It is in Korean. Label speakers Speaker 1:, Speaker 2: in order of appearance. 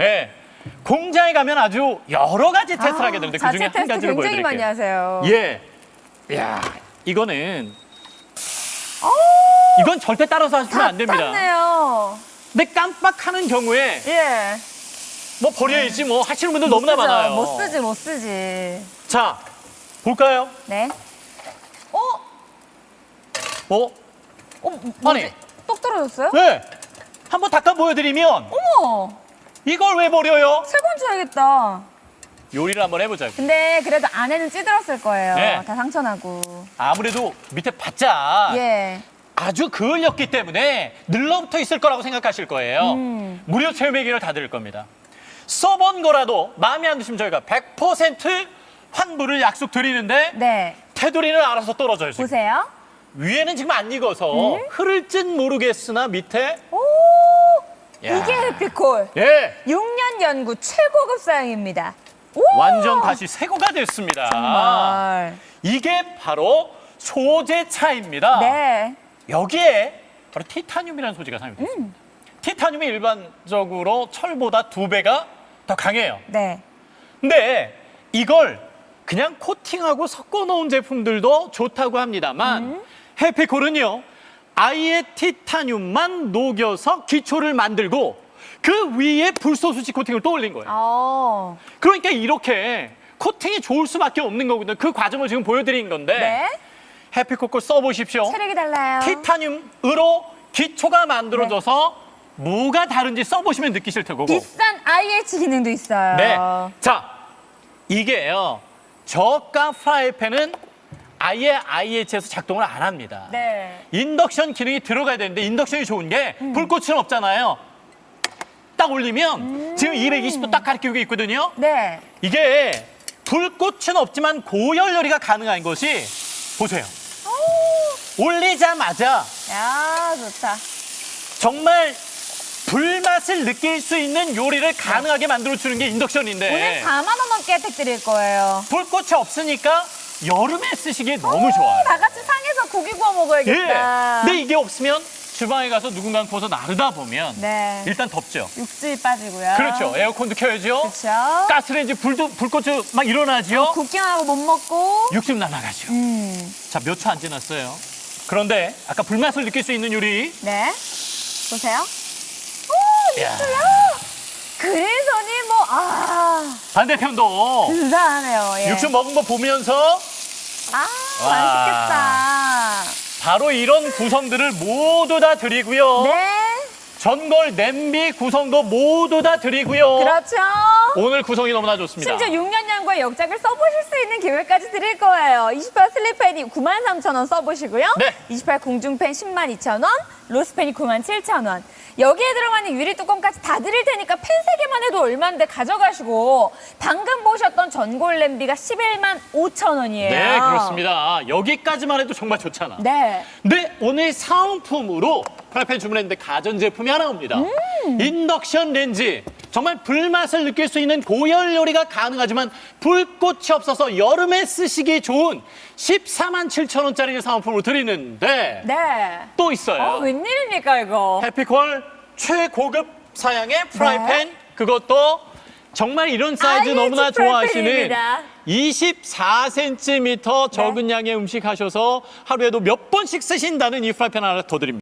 Speaker 1: 예. 공장에 가면 아주 여러 가지 테스트를 하게 되는데 그 중에 한
Speaker 2: 테스트
Speaker 1: 가지를
Speaker 2: 굉장히 많이
Speaker 1: 보여드릴게요.
Speaker 2: 하세요.
Speaker 1: 예. 야, 이거는 이건 절대 따라서 하시면 안 됩니다.
Speaker 2: 답답네요.
Speaker 1: 근데 깜빡하는 경우에
Speaker 2: 예.
Speaker 1: 뭐 버려야지 뭐 하시는 분들 너무나
Speaker 2: 쓰죠.
Speaker 1: 많아요.
Speaker 2: 못 쓰지, 못 쓰지.
Speaker 1: 자, 볼까요?
Speaker 2: 네. 어?
Speaker 1: 어?
Speaker 2: 어, 뭐지?
Speaker 1: 아니.
Speaker 2: 똑 떨어졌어요?
Speaker 1: 네. 한번 닦아 보여드리면
Speaker 2: 어머,
Speaker 1: 이걸 왜 버려요?
Speaker 2: 새건 줘야겠다.
Speaker 1: 요리를 한번 해보자고.
Speaker 2: 근데 그래도 안에는 찌들었을 거예요.
Speaker 1: 네.
Speaker 2: 다 상처나고.
Speaker 1: 아무래도 밑에 바짝
Speaker 2: 예.
Speaker 1: 아주 그을렸기 때문에 늘러붙어 있을 거라고 생각하실 거예요.
Speaker 2: 음.
Speaker 1: 무료 체험 얘기를 다 드릴 겁니다. 써본 거라도 마음에 안 드시면 저희가 100% 환불을 약속드리는데
Speaker 2: 네.
Speaker 1: 테두리는 알아서 떨어져요. 지금.
Speaker 2: 보세요.
Speaker 1: 위에는 지금 안 익어서
Speaker 2: 음?
Speaker 1: 흐를진 모르겠으나 밑에
Speaker 2: 오!
Speaker 1: 야.
Speaker 2: 이게 해피콜.
Speaker 1: 예
Speaker 2: 6년 연구 최고급 사양입니다. 오!
Speaker 1: 완전 다시 새거가 됐습니다.
Speaker 2: 정말.
Speaker 1: 이게 바로 소재 차입니다.
Speaker 2: 네.
Speaker 1: 여기에 바로 티타늄이라는 소재가 사용되어 있습니다.
Speaker 2: 음.
Speaker 1: 티타늄이 일반적으로 철보다 두 배가 더 강해요.
Speaker 2: 네.
Speaker 1: 근데 이걸 그냥 코팅하고 섞어 놓은 제품들도 좋다고 합니다만
Speaker 2: 음.
Speaker 1: 해피콜은요 아예 티타늄만 녹여서 기초를 만들고 그 위에 불소수지 코팅을 또 올린 거예요.
Speaker 2: 어.
Speaker 1: 그러니까 이렇게 코팅이 좋을 수밖에 없는 거거든요. 그 과정을 지금 보여드린 건데
Speaker 2: 네.
Speaker 1: 해피콜 써보십시오.
Speaker 2: 체력이 달라요.
Speaker 1: 티타늄으로 기초가 만들어져서 뭐가 다른지 써보시면 느끼실 테고.
Speaker 2: 비싼 IH 기능도 있어요.
Speaker 1: 네. 자, 이게요. 저가 프라이팬은 아예 IH에서 작동을 안 합니다.
Speaker 2: 네.
Speaker 1: 인덕션 기능이 들어가야 되는데 인덕션이 좋은 게
Speaker 2: 음.
Speaker 1: 불꽃은 없잖아요. 딱 올리면 지금 220도 딱 가리키고 있거든요.
Speaker 2: 네.
Speaker 1: 이게 불꽃은 없지만 고열 요리가 가능한 것이 보세요. 올리자마자
Speaker 2: 야, 좋다.
Speaker 1: 정말 불맛을 느낄 수 있는 요리를 가능하게 만들어 주는 게 인덕션인데
Speaker 2: 오늘 4만 원 넘게 혜택 드릴 거예요.
Speaker 1: 불꽃이 없으니까 여름에 쓰시기에 너무 좋아요.
Speaker 2: 다 같이 상에서 고기 구워
Speaker 1: 예.
Speaker 2: 먹어야겠다.
Speaker 1: 근데 이게 없으면 주방에 가서 누군가 구워서 나르다 보면
Speaker 2: 네.
Speaker 1: 일단 덥죠.
Speaker 2: 육즙이 빠지고요.
Speaker 1: 그렇죠. 에어컨도 켜야죠.
Speaker 2: 그렇죠.
Speaker 1: 가스레인지 불도 불꽃이 막 일어나죠.
Speaker 2: 국경하고 못 먹고.
Speaker 1: 육즙 날아가죠.
Speaker 2: 음.
Speaker 1: 자, 몇 초 안 지났어요. 그런데 아까 불맛을 느낄 수 있는 요리.
Speaker 2: 네. 보세요.
Speaker 1: 야,
Speaker 2: 그래서니 뭐, 아,
Speaker 1: 반대편도
Speaker 2: 근사하네요. 예.
Speaker 1: 육즙 먹은 거 보면서
Speaker 2: 아,
Speaker 1: 와.
Speaker 2: 맛있겠다.
Speaker 1: 바로 이런 구성들을 모두 다 드리고요.
Speaker 2: 네.
Speaker 1: 전골 냄비 구성도 모두 다 드리고요.
Speaker 2: 그렇죠.
Speaker 1: 오늘 구성이 너무나 좋습니다.
Speaker 2: 심지어 6년 연구의 역작을 써보실 수 있는 기회까지 드릴 거예요. 28 슬리팬이 93,000원 써보시고요.
Speaker 1: 네.
Speaker 2: 28 공중팬 102,000원, 로스팬이 97,000원. 여기에 들어가는 유리 뚜껑까지 다 드릴 테니까 팬 세개만 해도 얼마인데 가져가시고 방금 보셨던 전골 냄비가 11만 5천 원이에요.
Speaker 1: 네, 그렇습니다. 여기까지만 해도 정말 좋잖아.
Speaker 2: 네.
Speaker 1: 근데 오늘 사은품으로 프라이팬 주문했는데 가전제품이 하나 옵니다.
Speaker 2: 음.
Speaker 1: 인덕션 렌지. 정말 불맛을 느낄 수 있는 고열 요리가 가능하지만 불꽃이 없어서 여름에 쓰시기 좋은 14만 7천 원짜리 사은품으로 드리는데
Speaker 2: 네.
Speaker 1: 또 있어요.
Speaker 2: 어, 웬일입니까, 이거?
Speaker 1: 해피콜 최고급 사양의 프라이팬 그것도 정말 이런 사이즈
Speaker 2: IH
Speaker 1: 너무나 좋아하시는
Speaker 2: 프라이팬입니다.
Speaker 1: 24cm 적은 양의 음식 하셔서 하루에도 몇 번씩 쓰신다는 이 프라이팬 하나 더 드립니다.